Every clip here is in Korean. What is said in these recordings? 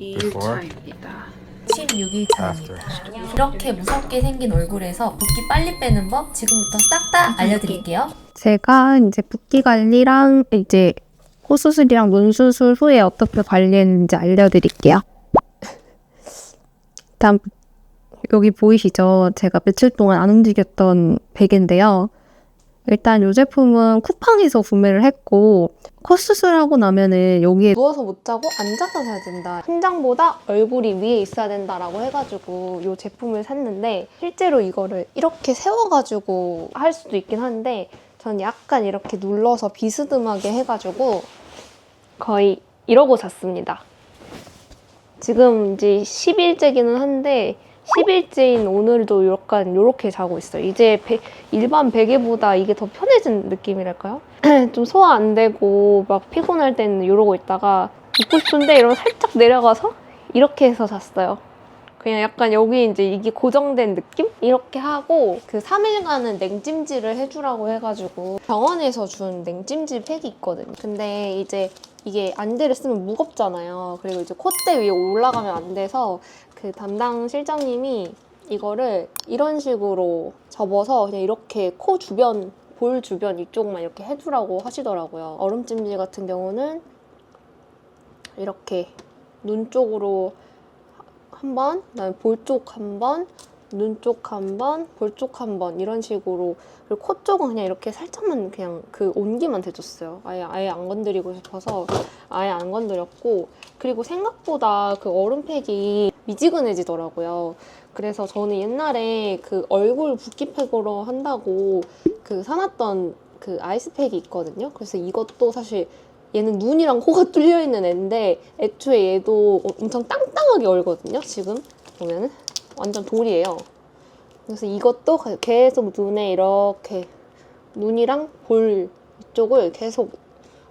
2일차입니다. 16일차입니다. 이렇게 무섭게 생긴 얼굴에서 붓기 빨리 빼는 법 지금부터 싹 다 알려드릴게요. 제가 이제 붓기 관리랑 이제 코 수술이랑 눈 수술 후에 어떻게 관리했는지 알려드릴게요. 일단 여기 보이시죠? 제가 며칠 동안 안 움직였던 베개인데요. 일단 이 제품은 쿠팡에서 구매를 했고 코 수술하고 나면은 여기에 누워서 못 자고 앉아서 자야 된다. 심장보다 얼굴이 위에 있어야 된다라고 해가지고 이 제품을 샀는데 실제로 이거를 이렇게 세워가지고 할 수도 있긴 한데 저는 약간 이렇게 눌러서 비스듬하게 해가지고 거의 이러고 잤습니다. 지금 이제 10일째기는 한데 10일째인 오늘도 약간 이렇게 자고 있어요. 이제 배- 일반 베개보다 이게 더 편해진 느낌이랄까요? 좀 소화 안 되고 막 피곤할 때는 이러고 있다가 눕고 싶은데 이러면 살짝 내려가서 이렇게 해서 잤어요. 그냥 약간 여기 이제 이게 고정된 느낌? 이렇게 하고 그 3일간은 냉찜질을 해주라고 해가지고 병원에서 준 냉찜질 팩이 있거든요. 근데 이제 이게 안대를 쓰면 무겁잖아요. 그리고 이제 콧대 위에 올라가면 안 돼서 그 담당 실장님이 이거를 이런 식으로 접어서 그냥 이렇게 코 주변, 볼 주변 이쪽만 이렇게 해주라고 하시더라고요. 얼음찜질 같은 경우는 이렇게 눈 쪽으로 한 번, 그다음에 볼 쪽 한 번, 눈 쪽 한 번, 볼 쪽 한 번 이런 식으로 그리고 코 쪽은 그냥 이렇게 살짝만 그냥 그 온기만 대줬어요. 아예 아예 안 건드리고 싶어서 아예 안 건드렸고 그리고 생각보다 그 얼음팩이 미지근해지더라고요. 그래서 저는 옛날에 그 얼굴 붓기팩으로 한다고 그 사놨던 그 아이스팩이 있거든요. 그래서 이것도 사실 얘는 눈이랑 코가 뚫려 있는 애인데 애초에 얘도 엄청 땅땅하게 얼거든요. 지금 보면은 완전 돌이에요. 그래서 이것도 계속 눈에 이렇게 눈이랑 볼 이쪽을 계속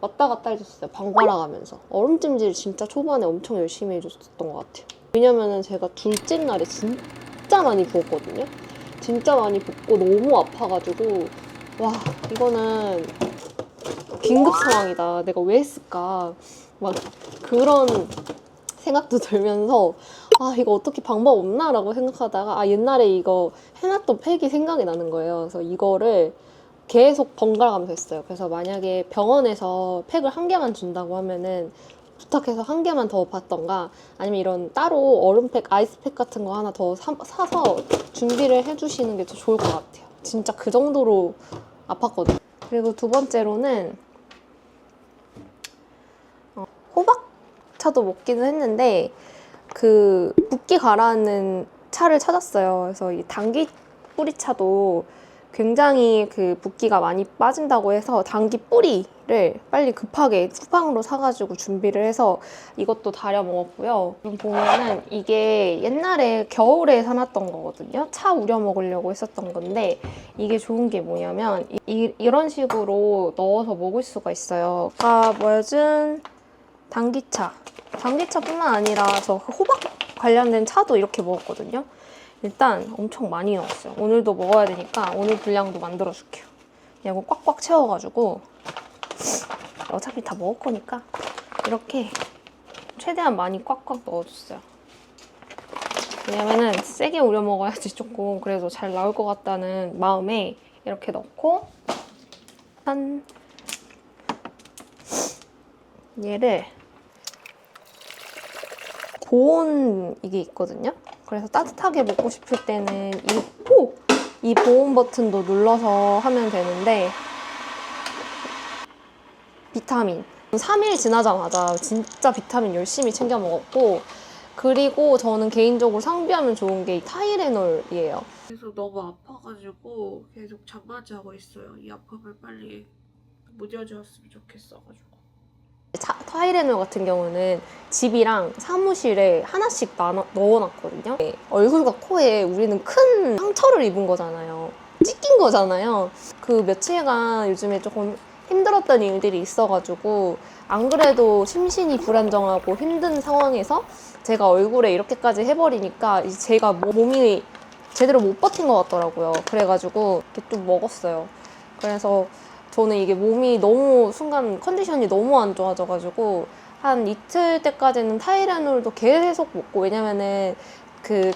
왔다 갔다 해줬어요. 번갈아 가면서. 얼음찜질 진짜 초반에 엄청 열심히 해줬었던 것 같아요. 왜냐면은 제가 둘째 날에 진짜 많이 부었거든요. 진짜 많이 붓고 너무 아파가지고 와 이거는 긴급 상황이다. 내가 왜 했을까? 막 그런 생각도 들면서 아 이거 어떻게 방법 없나라고 생각하다가 아 옛날에 이거 해놨던 팩이 생각이 나는 거예요. 그래서 이거를 계속 번갈아가면서 했어요. 그래서 만약에 병원에서 팩을 한 개만 준다고 하면은 부탁해서 한 개만 더 받던가 아니면 이런 따로 얼음팩, 아이스팩 같은 거 하나 더 사, 사서 준비를 해주시는 게 더 좋을 것 같아요. 진짜 그 정도로 아팠거든요. 그리고 두 번째로는 어, 호박차도 먹기는 했는데 그 붓기 가라앉는 차를 찾았어요. 그래서 이 당귀 뿌리차도 굉장히 그 붓기가 많이 빠진다고 해서 당귀 뿌리를 빨리 급하게 쿠팡으로 사가지고 준비를 해서 이것도 다려 먹었고요. 그럼 보면은 이게 옛날에 겨울에 사놨던 거거든요. 차 우려 먹으려고 했었던 건데 이게 좋은 게 뭐냐면 이, 이런 식으로 넣어서 먹을 수가 있어요. 아까 보여준 당귀차. 당귀차뿐만 아니라 저 호박 관련된 차도 이렇게 먹었거든요. 일단 엄청 많이 넣었어요. 오늘도 먹어야 되니까 오늘 분량도 만들어 줄게요. 그냥 이거 꽉꽉 채워가지고 어차피 다 먹을 거니까 이렇게 최대한 많이 꽉꽉 넣어줬어요. 왜냐면은 세게 우려 먹어야지 조금 그래도 잘 나올 것 같다는 마음에 이렇게 넣고 한 얘를 보온 이게 있거든요. 그래서 따뜻하게 먹고 싶을 때는 이, 오! 이 보온 버튼도 눌러서 하면 되는데 비타민 3일 지나자마자 진짜 비타민 열심히 챙겨 먹었고 그리고 저는 개인적으로 상비하면 좋은 게 이 타이레놀이에요. 계속 너무 아파가지고 계속 잠만 자고 있어요. 이 아픔을 빨리 무뎌졌으면 좋겠어가지고. 차- 타이레놀 같은 경우는 집이랑 사무실에 하나씩 나눠, 넣어놨거든요. 네, 얼굴과 코에 우리는 큰 상처를 입은 거잖아요. 찢긴 거잖아요. 그 며칠간 요즘에 조금 힘들었던 일들이 있어가지고 안 그래도 심신이 불안정하고 힘든 상황에서 제가 얼굴에 이렇게까지 해버리니까 제가 뭐- 몸이 제대로 못 버틴 것 같더라고요. 그래가지고 이렇게 좀 먹었어요. 그래서 저는 이게 몸이 너무 순간 컨디션이 너무 안 좋아져가지고 한 이틀 때까지는 타이레놀도 계속 먹고 왜냐면은 그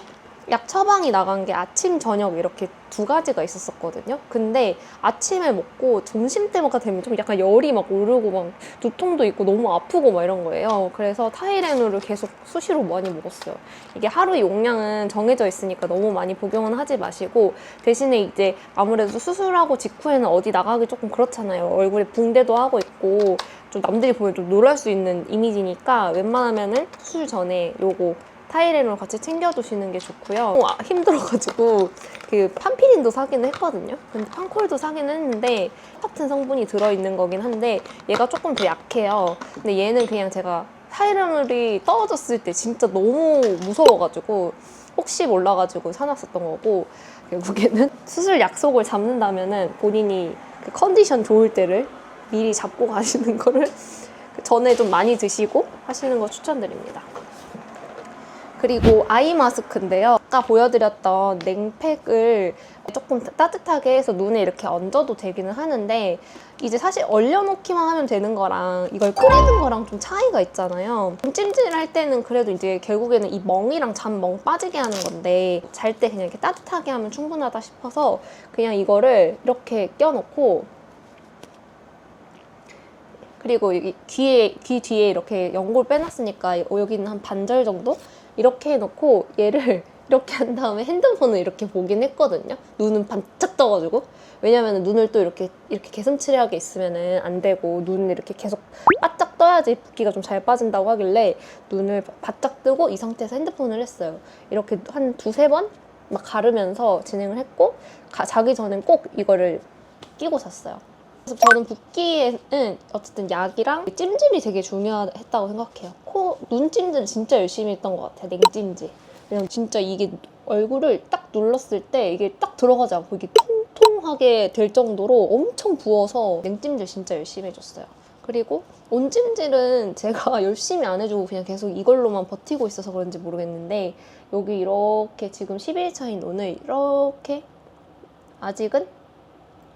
약 처방이 나간 게 아침 저녁 이렇게 두 가지가 있었었거든요. 근데 아침에 먹고 점심 때가 되면 좀 약간 열이 막 오르고 막 두통도 있고 너무 아프고 막 이런 거예요. 그래서 타이레놀을 계속 수시로 많이 먹었어요. 이게 하루 용량은 정해져 있으니까 너무 많이 복용은 하지 마시고 대신에 이제 아무래도 수술하고 직후에는 어디 나가기 조금 그렇잖아요. 얼굴에 붕대도 하고 있고 좀 남들이 보면 좀 놀랄 수 있는 이미지니까 웬만하면은 수술 전에 요거 타이레놀 같이 챙겨두시는 게 좋고요. 어, 아, 힘들어가지고 그 판피린도 사기는 했거든요. 근데 판콜도 사기는 했는데 같은 성분이 들어있는 거긴 한데 얘가 조금 더 약해요. 근데 얘는 그냥 제가 타이레놀이 떨어졌을 때 진짜 너무 무서워가지고 혹시 몰라가지고 사놨었던 거고 결국에는 수술 약속을 잡는다면은 본인이 그 컨디션 좋을 때를 미리 잡고 가시는 거를 그 전에 좀 많이 드시고 하시는 거 추천드립니다. 그리고 아이 마스크인데요. 아까 보여드렸던 냉팩을 조금 따뜻하게 해서 눈에 이렇게 얹어도 되기는 하는데 이제 사실 얼려놓기만 하면 되는 거랑 이걸 끓이는 거랑 좀 차이가 있잖아요. 좀 찜질할 때는 그래도 이제 결국에는 이 멍이랑 잠멍 빠지게 하는 건데 잘 때 그냥 이렇게 따뜻하게 하면 충분하다 싶어서 그냥 이거를 이렇게 껴놓고 그리고 여기 귀에 귀 뒤에 이렇게 연골 빼놨으니까 여기는 한 반절 정도 이렇게 해놓고 얘를 이렇게 한 다음에 핸드폰을 이렇게 보긴 했거든요. 눈은 반짝 떠가지고 왜냐면 눈을 또 이렇게 이렇게 개슴츠레하게 있으면은 안 되고 눈을 이렇게 계속 바짝 떠야지 붓기가 좀 잘 빠진다고 하길래 눈을 바짝 뜨고 이 상태에서 핸드폰을 했어요. 이렇게 한 두세 번 막 가르면서 진행을 했고 가- 자기 전엔 꼭 이거를 끼고 잤어요. 그래서 저는 붓기에는 어쨌든 약이랑 찜질이 되게 중요했다고 생각해요. 코, 눈 찜질 진짜 열심히 했던 것 같아요. 냉찜질. 왜냐면 진짜 이게 얼굴을 딱 눌렀을 때 이게 딱 들어가지 않고 이게 통통하게 될 정도로 엄청 부어서 냉찜질 진짜 열심히 해줬어요. 그리고 온찜질은 제가 열심히 안 해주고 그냥 계속 이걸로만 버티고 있어서 그런지 모르겠는데 여기 이렇게 지금 11차인 눈을 이렇게 아직은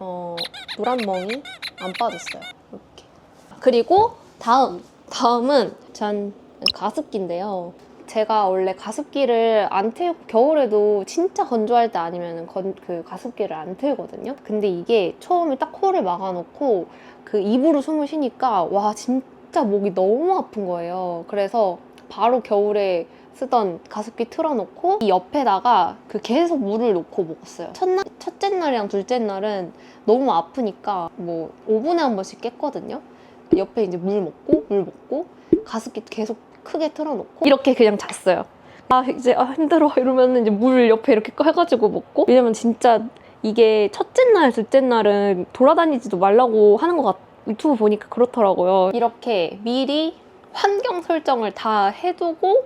어, 노란 멍이 안 빠졌어요. 이렇게. 그리고 다음, 다음은 전 가습기인데요. 제가 원래 가습기를 안 틀고 겨울에도 진짜 건조할 때 아니면 건, 그 가습기를 안 틀거든요. 근데 이게 처음에 딱 코를 막아놓고 그 입으로 숨을 쉬니까 와 진짜 목이 너무 아픈 거예요. 그래서 바로 겨울에 쓰던 가습기 틀어놓고 이 옆에다가 그 계속 물을 놓고 먹었어요. 첫날, 첫째 날이랑 둘째 날은 너무 아프니까 뭐 5분에 한 번씩 깼거든요. 옆에 이제 물 먹고 물 먹고 가습기 계속 크게 틀어놓고 이렇게 그냥 잤어요. 아 이제 아 힘들어 이러면 이제 물 옆에 이렇게 해가지고 먹고 왜냐면 진짜 이게 첫째 날, 둘째 날은 돌아다니지도 말라고 하는 것 같. 유튜브 보니까 그렇더라고요. 이렇게 미리 환경 설정을 다 해두고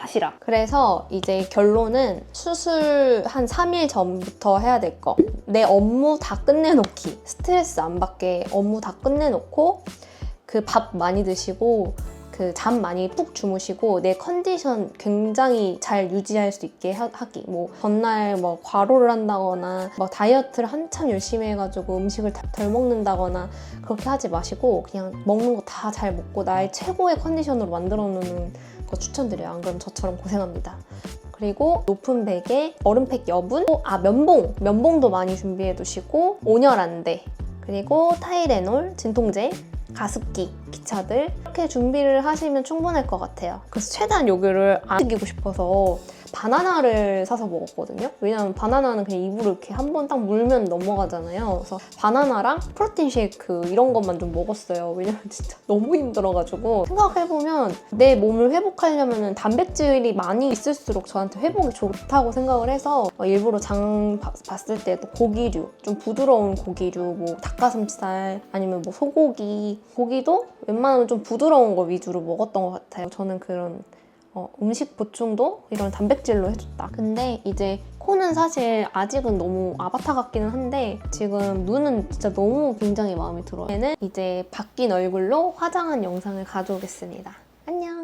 하시라. 그래서 이제 결론은 수술 한 3일 전부터 해야 될 거. 내 업무 다 끝내놓기. 스트레스 안 받게 업무 다 끝내놓고 그 밥 많이 드시고 그 잠 많이 푹 주무시고 내 컨디션 굉장히 잘 유지할 수 있게 하, 하기. 뭐 전날 뭐 과로를 한다거나 뭐 다이어트를 한참 열심히 해가지고 음식을 다- 덜 먹는다거나 그렇게 하지 마시고 그냥 먹는 거 다 잘 먹고 나의 최고의 컨디션으로 만들어 놓는 거 추천드려요. 안 그러면 저처럼 고생합니다. 그리고 높은 베개, 얼음팩 여분, 아 면봉, 면봉도 많이 준비해 두시고 온열 안대, 그리고 타이레놀, 진통제, 가습기, 기차들 이렇게 준비를 하시면 충분할 것 같아요. 그래서 최대한 여기를 안 챙기고 싶어서 바나나를 사서 먹었거든요. 왜냐면 바나나는 그냥 입으로 이렇게 한 번 딱 물면 넘어가잖아요. 그래서 바나나랑 프로틴 쉐이크 이런 것만 좀 먹었어요. 왜냐면 진짜 너무 힘들어가지고 생각해보면 내 몸을 회복하려면 단백질이 많이 있을수록 저한테 회복이 좋다고 생각을 해서 어, 일부러 장 봐- 봤을 때도 고기류, 좀 부드러운 고기류, 뭐 닭가슴살 아니면 뭐 소고기, 고기도 웬만하면 좀 부드러운 거 위주로 먹었던 것 같아요. 저는 그런 어, 음식 보충도 이런 단백질로 해줬다. 근데 이제 코는 사실 아직은 너무 아바타 같기는 한데 지금 눈은 진짜 너무 굉장히 마음에 들어요. 얘는 이제 바뀐 얼굴로 화장한 영상을 가져오겠습니다. 안녕!